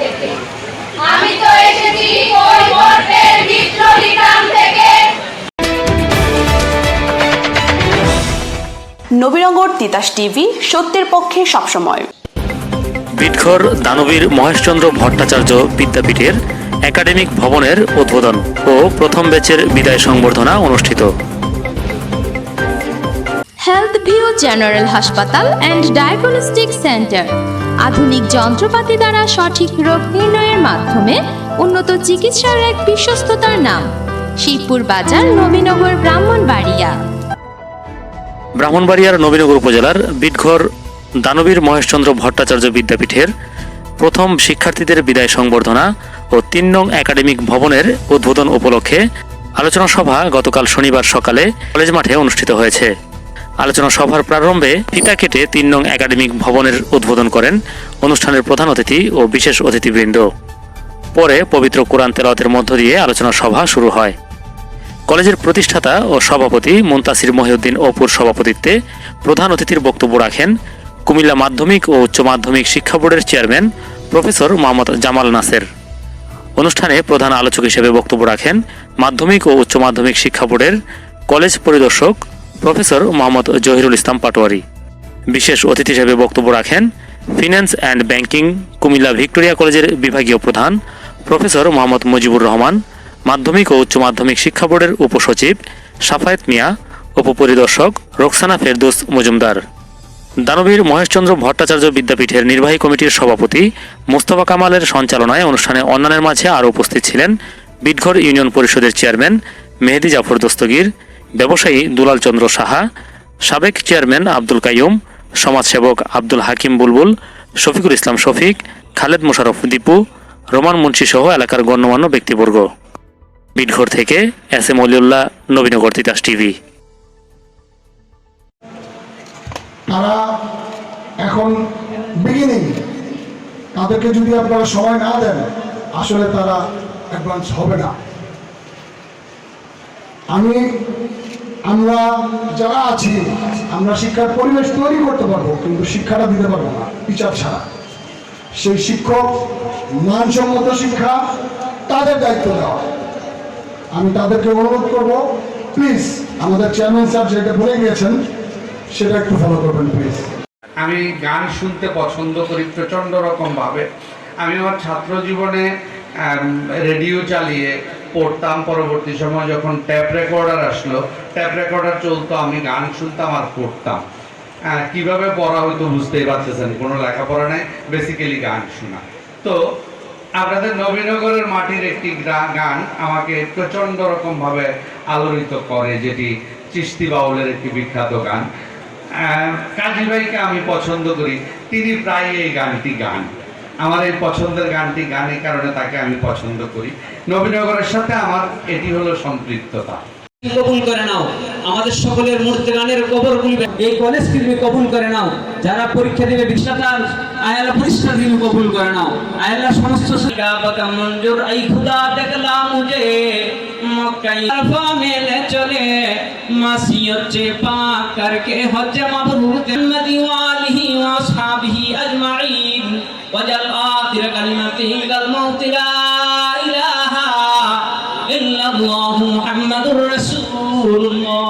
থেকে আমি তো এসেছি থেকে নবীনগর তিতাস টিভি সত্যের পক্ষে সবসময়। বিটঘর দানবীর মহেশচন্দ্র ভট্টাচার্য বিদ্যাপীঠের একাডেমিক ভবনের উদ্বোধন ও প্রথম ব্যাচের বিদায় সংবর্ধনা অনুষ্ঠিত। হেলথ ভিউ জেনারেল হাসপাতাল অ্যান্ড ডায়াগনস্টিক সেন্টার আধুনিক যন্ত্রপাতি দ্বারা সঠিক রোগ নির্ণয়ের মাধ্যমে উন্নত চিকিৎসার এক বিশ্বস্ততার নাম, শিবপুর বাজার, নবীনগর, ব্রাহ্মণবাড়িয়া। ব্রাহ্মণবাড়িয়ার নবীনগর উপজেলার বিটঘর দানবীর মহেশচন্দ্র ভট্টাচার্য বিদ্যাপীঠের প্রথম শিক্ষার্থীদের বিদায় সংবর্ধনা ও তিন নং একাডেমিক ভবনের উদ্বোধন উপলক্ষে আলোচনা সভা গতকাল শনিবার সকালে কলেজ মাঠে অনুষ্ঠিত হয়েছে। আলোচনা সভার প্রারম্ভে ফিতা কেটে তিন নং একাডেমিক ভবনের উদ্বোধন করেন অনুষ্ঠানের প্রধান অতিথি ও বিশেষ অতিথিবৃন্দ। পরে পবিত্র কোরআন তেলাওয়াতের মধ্য দিয়ে আলোচনা সভা শুরু হয়। কলেজের প্রতিষ্ঠাতা ও সভাপতি মুন্তাসির মহিউদ্দিন অপুর সভাপতিত্বে প্রধান অতিথির বক্তব্য রাখেন কুমিল্লা মাধ্যমিক ও উচ্চ মাধ্যমিক শিক্ষা বোর্ডের চেয়ারম্যান প্রফেসর মোহাম্মদ জামাল নাসের। অনুষ্ঠানে প্রধান আলোচক হিসেবে বক্তব্য রাখেন মাধ্যমিক ও উচ্চ মাধ্যমিক শিক্ষা বোর্ডের কলেজ পরিদর্শক প্রফেসর মোহাম্মদ জহিরুল ইসলাম পাটোয়ারি। বিশেষ অতিথি হিসেবে বক্তব্য রাখেন finance and banking, Comilla Victoria কলেজের বিভাগীয় প্রধান প্রফেসর মোহাম্মদ মুজিবুর রহমান, মাধ্যমিক ও উচ্চ মাধ্যমিক শিক্ষা বোর্ডের উপসচিব সাফায়েত মিয়া, উপপরিদর্শক রোকসানা ফেরদৌস মজুমদার। দানবীর মহেশচন্দ্র ভট্টাচার্য বিদ্যাপীঠের নির্বাহী কমিটির সভাপতি মোস্তফা কামালের সঞ্চালনায় অনুষ্ঠানে অন্যান্যের মাঝে আরও উপস্থিত ছিলেন বিটঘর ইউনিয়ন পরিষদের চেয়ারম্যান মেহেদি জাফর দস্তগীর ব্যবসায়ী দুলাল চন্দ্র সাহা, সাবেক চেয়ারম্যান আব্দুল কাইয়ুম, সমাজসেবক আব্দুল হাকিম বুলবুল, শফিকুল ইসলাম শফিক, খালেদ মোশারফ দীপু, রোমান মুন্সি সহ এলাকার গণ্যমান্য ব্যক্তিবর্গ। বিটঘর থেকে S M Oliullah, Nabinagar Titas TV. তারা এখন বিগিনিং তাদেরকে যদি আপনারা সময় না দেন, আসলে তারা অ্যাডভান্স হবে না। আমি, আমরা যারা আছি, আমরা শিক্ষার পরিবেশ তৈরি করতে পারব, কিন্তু শিক্ষাটা দিতে পারব না টিচার ছাড়া। সেই শিক্ষক, মানসম্মত শিক্ষা তাদের দায়িত্ব দেওয়া। আমি তাদেরকে অনুরোধ করব প্লিজ আমাদের চেয়ারম্যান স্যার যেটা বলে গিয়েছেন, সেটা একটু ফলো করবেন প্লিজ আমি গান শুনতে পছন্দ করি প্রচণ্ড রকমভাবে আমি আমার ছাত্র জীবনে রেডিও চালিয়ে পড়তাম পরবর্তী সময় যখন ট্যাপ রেকর্ডার আসলো ট্যাপ রেকর্ডার চলতো, আমি গান শুনতাম আর পড়তাম। কীভাবে পড়া হয়তো বুঝতেই পারতেছেন, কোনো লেখাপড়া নাই বেসিক্যালি গান শোনা। তো আপনাদের নবীনগরের মাটির একটি গান আমাকে প্রচণ্ড রকমভাবে আলোড়িত করে, যেটি চিস্তি বাউলের একটি বিখ্যাত গান। কাজী ভাইকে আমি পছন্দ করি, তিনি প্রায় এই গানটি গান। আমার এই পছন্দের গানটি গান এই কারণে তাকে আমি পছন্দ করি। নবীনগরের সাথে আমার এটি হলো সম্পৃক্ততা। কবুল করে নাও। আমাদের সকলের মূর্তি গানের কবর গুলিবে এই কলেজকে তুমি কবুল করে নাও। যারা পরীক্ষা দিবে বিশ্বতার আয়ালা পরীক্ষা দিবে কবুল করে নাও। আয়ালা সমস্ত মঞ্জুর এই খুদা দেখলা মুঝে মক্কাই মেলে চলে। মাসি হচ্ছে পাক করকে হজ্জে মাবরুর মুহাম্মদি ওয়া আলিহি ওয়া আসহাবিহি আজমাইন ওয়াজাল আখির কালিমাতিহি কাল মাউত লা ইলাহা ইল্লাল্লাহু মুহাম্মাদুর রাসূলুল্লাহ